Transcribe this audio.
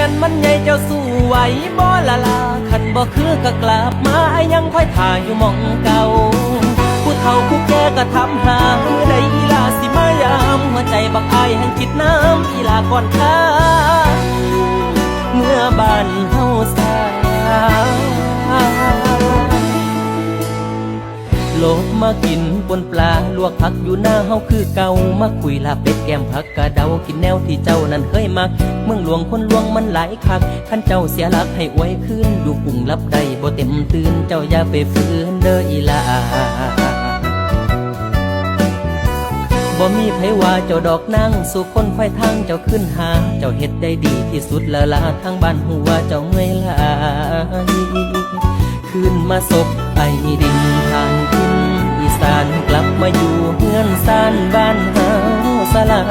แม่นมันใหญ่เจ้าสู้ไหวบ่ละลาขันบ่คือก็กลับมายังค่อยถ่ายอยู่มองเก่าผู้เฒ่าผู้แก่ก็ทำหาเมื่อใดอีลาสิมายามหัวใจบักอายแห่งคิดน้ำอีลาก่อนค้าเมื่อบ้าน โลกมากินปนปลาลวกผักอยู่หน้าเฮาคือเก่ามาคุยลาเป็ดแก้มผักกะเดากินแนวที่เจ้านั้นเคยมัก เมืองหลวงคนหลวงมันหลายคักขันเจ้าเสียหลักให้อวยขึ้นดูกุ้งรับได้บ่เต็มตื่นเจ้าอย่าไปฝืนเด้ออีลาบ่มีไผว่าเจ้าดอกนางสู่คนค่อยทางเจ้าขึ้นหา เจ้าเฮ็ดได้ดีที่สุดและละทางบ้านหูว่าเจ้าเมื่อยลายขึ้นมาศพไอดินทางทิน สานกลับมาอยู่เฮือนสานบ้านเฮาสลา